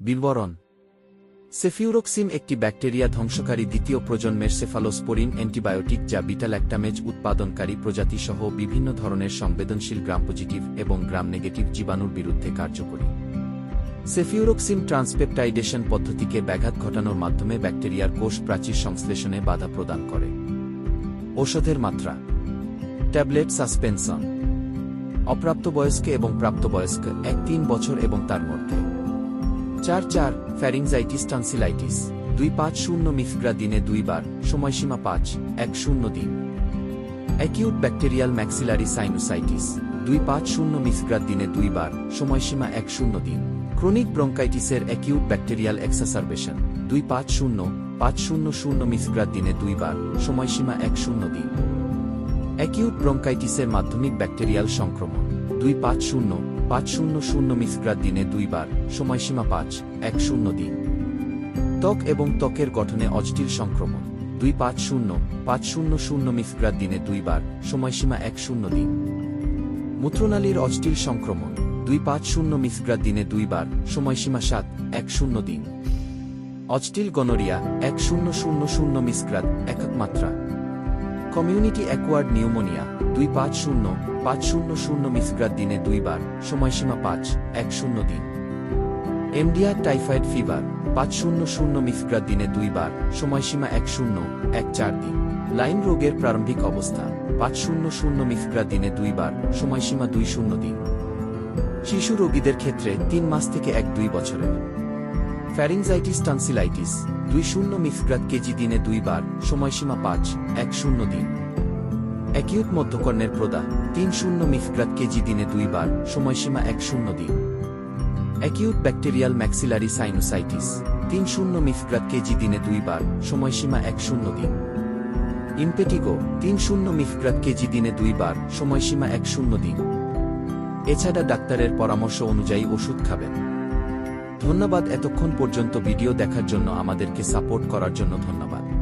বিবরণ। সেফিউরোক্সিম একটি ব্যাকটেরিয়া ধ্বংসকারী দ্বিতীয় প্রজন্মের সেফালোস্পোরিন অ্যান্টিবায়োটিক যা বিটাল্যাক্টামেজ উৎপাদনকারী প্রজাতি সহ বিভিন্ন ধরনের সংবেদনশীল গ্রাম পজিটিভ এবং গ্রাম নেগেটিভ জীবাণুর বিরুদ্ধে কার্যকরী। সেফিউরোক্সিম ট্রান্সপেপটাইডেশন পদ্ধতিকে ব্যাঘাত ঘটানোর মাধ্যমে ব্যাকটেরিয়ার কোষ প্রাচীর সংশ্লেষণে বাধা প্রদান করে। ঔষধের মাত্রা। Tablet suspension. অপ্রাপ্তবয়স্ক এবং প্রাপ্তবয়স্ক এক তিন বছর এবং তার মধ্যে। চার চার ফ্যারিংজাইটিস টানসিলাইটিস দুই পাঁচ শূন্য মিফগ্রা দিনে দুইবার, সময়সীমা পাঁচ, এক শূন্য দিন। অ্যাকিউট ব্যাকটেরিয়াল ম্যাক্সিলারি সাইনোসাইটিস দুই পাঁচ শূন্য মিফগ্রা দিনে দুইবার, সময়সীমা এক শূন্য দিন। ক্রনিক ব্রঙ্কাইটিসের অ্যাকিউট ব্যাকটেরিয়াল এক্সাসারবেশন দুই পাঁচ শূন্য পাঁচ শূন্য শূন্য মিফগ্রা দিনে দুইবার, সময়সীমা এক শূন্য দিন। অ্যাকিউট ব্রঙ্কাইটিসের মাধ্যমিক ব্যাকটেরিয়াল সংক্রমণ। দুই পাঁচ শূন্য পাঁচ শূন্য শূন্য মিসগ্রা দিনে দুইবার, সময়সীমা পাঁচ, এক শূন্য দিন। ত্বক এবং ত্বকের গঠনে অজটিল সংক্রমণ, দুই পাঁচ শূন্য পাঁচ শূন্য শূন্য মিসগ্রা দিনে দুইবার, সময়সীমা এক শূন্য দিন। মূত্রনালীর অজটিল সংক্রমণ, দুই পাঁচ শূন্য মিসগ্রা দিনে দুইবার, সময়সীমা সাত, এক শূন্য দিন। অজটিল গনোরিয়া, এক শূন্য শূন্য শূন্য মিসগ্রাদ একক মাত্রা। কমিউনিটি অ্যাকোয়ার্ড নিউমোনিয়া দুই পাঁচ শূন্য পাঁচ শূন্য শূন্য মিসগ্রাদ দিনে দুইবার, সময়সীমা পাঁচ, এক শূন্য দিন। এমডিআর টাইফয়েড ফিভার, পাঁচ শূন্য শূন্য মিসগ্রাদ দিনে দুইবার, সময়সীমা এক শূন্য, এক চার দিন। লাইন রোগের প্রারম্ভিক অবস্থা, পাঁচ শূন্য শূন্য মিসগ্রাদ দিনে দুইবার, সময়সীমা দুই শূন্য দিন। শিশু রোগীদের ক্ষেত্রে তিন মাস থেকে এক দুই বছরের। ফ্যারিংজাইটিস টানসিলাইটিস দুই শূন্য মিসগ্রাদ কেজি দিনে দুইবার, সময়সীমা পাঁচ, এক শূন্য দিন। অ্যাকিউট মধ্যকর্ণের প্রদা তিন শূন্য মিসগ্রাদ কেজি দিনে দুইবার, সময়সীমা এক শূন্য দিন। অ্যাকিউট ব্যাকটেরিয়াল ম্যাক্সিলারি সাইনোসাইটিস, তিন শূন্য মিসগ্রাদ কেজি দিনে দুইবার, সময়সীমা এক শূন্য দিন। ইমপেটিগো, তিন শূন্য মিসগ্রাদ কেজি দিনে দুইবার, সময়সীমা এক শূন্য দিন। এছাড়া ডাক্তারের পরামর্শ অনুযায়ী ওষুধ খাবেন। ধন্যবাদ। এতক্ষণ পর্যন্ত ভিডিও দেখার জন্য আমাদেরকে সাপোর্ট করার জন্য ধন্যবাদ।